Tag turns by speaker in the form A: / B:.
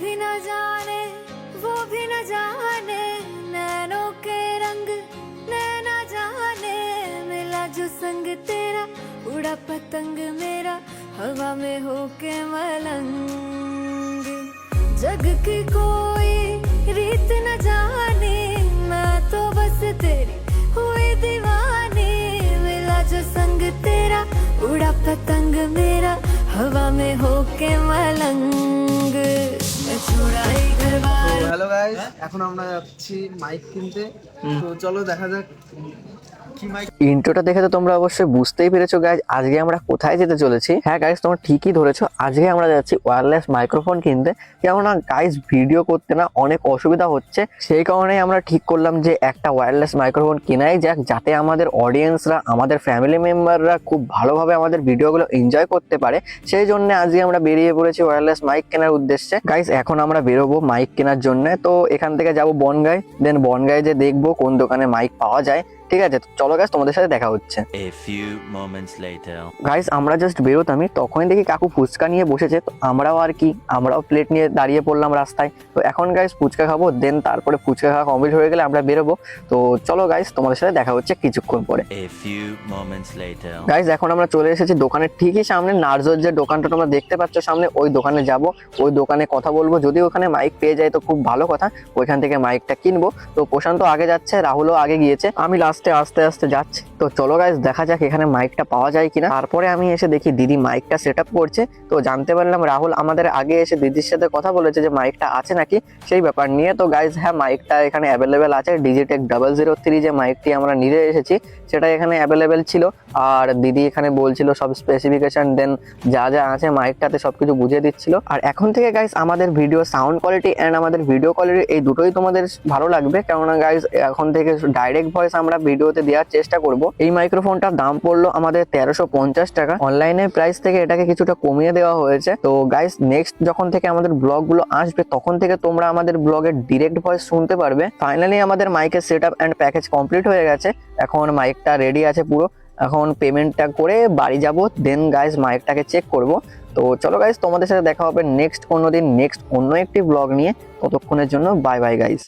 A: भी न जाने, वो भी न जाने, नैनों के रंग, नैना जाने, मिला जो संग तेरा, उड़ा पतंग मेरा, हवा में होके मलंग। जग की कोई रीत न जाने मैं तो बस तेरी हुई दीवानी, मिला जो संग तेरा, उड़ा पतंग मेरा, हवा में होके मलंग।
B: হ্যালো গাইস এখন আমরা যাচ্ছি মাইক কিনতে। তো চলো দেখা যাক
C: ইন্ট্রোটা দেখে তো তোমরা অবশ্যই বুঝতেই পেরেছ গাইজ আজকে আমরা কোথায় যেতে চলেছি। হ্যাঁ গাইজ তোমরা ঠিকই ধরেছো, আজকে আমরা যাচ্ছি ওয়্যারলেস মাইক্রোফোন কিনতে। কেননা গাইজ ভিডিও করতে না অনেক অসুবিধা হচ্ছে। সেই কারণেই আমরা ঠিক করলাম যে একটা ওয়্যারলেস মাইক্রোফোন কেনাই যাক, যাতে আমাদের অডিয়েন্সরা আমাদের ফ্যামিলি মেম্বাররা খুব ভালোভাবে আমাদের ভিডিওগুলো এনজয় করতে পারে। সেই জন্য আজকে আমরা বেরিয়ে পড়েছি ওয়্যারলেস মাইক কেনার উদ্দেশ্যে। গাইজ এখন আমরা বেরোবো মাইক কেনার জন্য। তো এখান থেকে যাব বনগাই দেন বনগাই যে দেখব কোন দোকানে মাইক পাওয়া যায়। ঠিক আছে চলো গাইজ তোমাদের সাথে দেখা হচ্ছে।
D: A few moments later.
C: Guys আমরা জাস্ট বেরোতামই তখনই দেখি কাকু ফুচকা নিয়ে বসেছে তো আমরাও আর কি আমরাও প্লেট নিয়ে দাঁড়িয়ে পড়লাম রাস্তায়। তো এখন গাইস ফুচকা খাব দেন তারপরে ফুচকা খাওয়া কমপ্লিট হয়ে গেলে আমরা বেরোবো। তো চলো গাইস তোমাদের সাথে দেখা হচ্ছে কিছুক্ষণ পরে।
D: A few moments later.
C: Guys এখন আমরা চলে এসেছি দোকানের ঠিকই সামনে নার্জোর যে দোকানটা তোমরা দেখতে পাচ্ছ সামনে ওই দোকানে যাব। ওই দোকানে কথা বলব যদি ওখানে মাইক পেয়ে যায় তো খুব ভালো কথা ওইখান থেকে মাইকটা কিনবো। তো প্রশান্ত আগে যাচ্ছে রাহুলও আগে গিয়েছে। আমি লাস্টে আস্তে আস্তে যাচ্ছি। তো চলো গাইস দেখা যাক এখানে মাইকটা পাওয়া যায় কিনা। তারপরে আমি এসে দেখি দিদি মাইকটা সেট করছে। তো জানতে পারলাম রাহুল আমাদের আগে এসে দিদির সাথে কথা বলেছে যে মাইকটা আছে নাকি, সেই ব্যাপার নিয়ে। তো গাইস হ্যাঁ মাইকটা এখানে অ্যাভেলেবেল আছে। ডিজিটেক ডাবল জিরো থ্রি যে মাইকটি আমরা নিয়ে এসেছি, সেটা এখানে অ্যাভেলেবেল ছিল। আর দিদি এখানে বলছিল সব স্পেসিফিকেশন দেন যা যা আছে মাইকটাতে সব কিছু বুঝিয়ে দিচ্ছিল। আর এখন থেকে গাইস আমাদের ভিডিও সাউন্ড কোয়ালিটি অ্যান্ড আমাদের ভিডিও কোয়ালিটি এই দুটোই তোমাদের ভালো লাগবে। কেননা গাইস এখন থেকে ডাইরেক্ট ভয়েস আমরা ভিডিওতে দেওয়ার চেষ্টা করব। এই মাইক্রোফোনটার দাম পড়ল আমাদের তেরোশো পঞ্চাশ টাকা। অনলাইনে প্রাইস থেকে এটাকে কিছুটা কমিয়ে দেওয়া হয়েছে। তো গাইস নেক্সট যখন থেকে আমাদের ব্লগগুলো আসবে, তখন থেকে তোমরা আমাদের ব্লগের ডিরেক্ট ভয়েস শুনতে পারবে। ফাইনালি আমাদের মাইকের set up and package complete হয়ে গেছে। এখন মাইকটা রেডি আছে পুরো। এখন পেমেন্টটা করে বাড়ি যাব দেন গাইজ মাইকটাকে চেক করব। তো চলো গাইজ তোমাদের সাথে দেখা হবে নেক্সট কোনো দিন নেক্সট অন্য একটি ব্লগ নিয়ে। ততক্ষণের জন্য বাই বাই গাইজ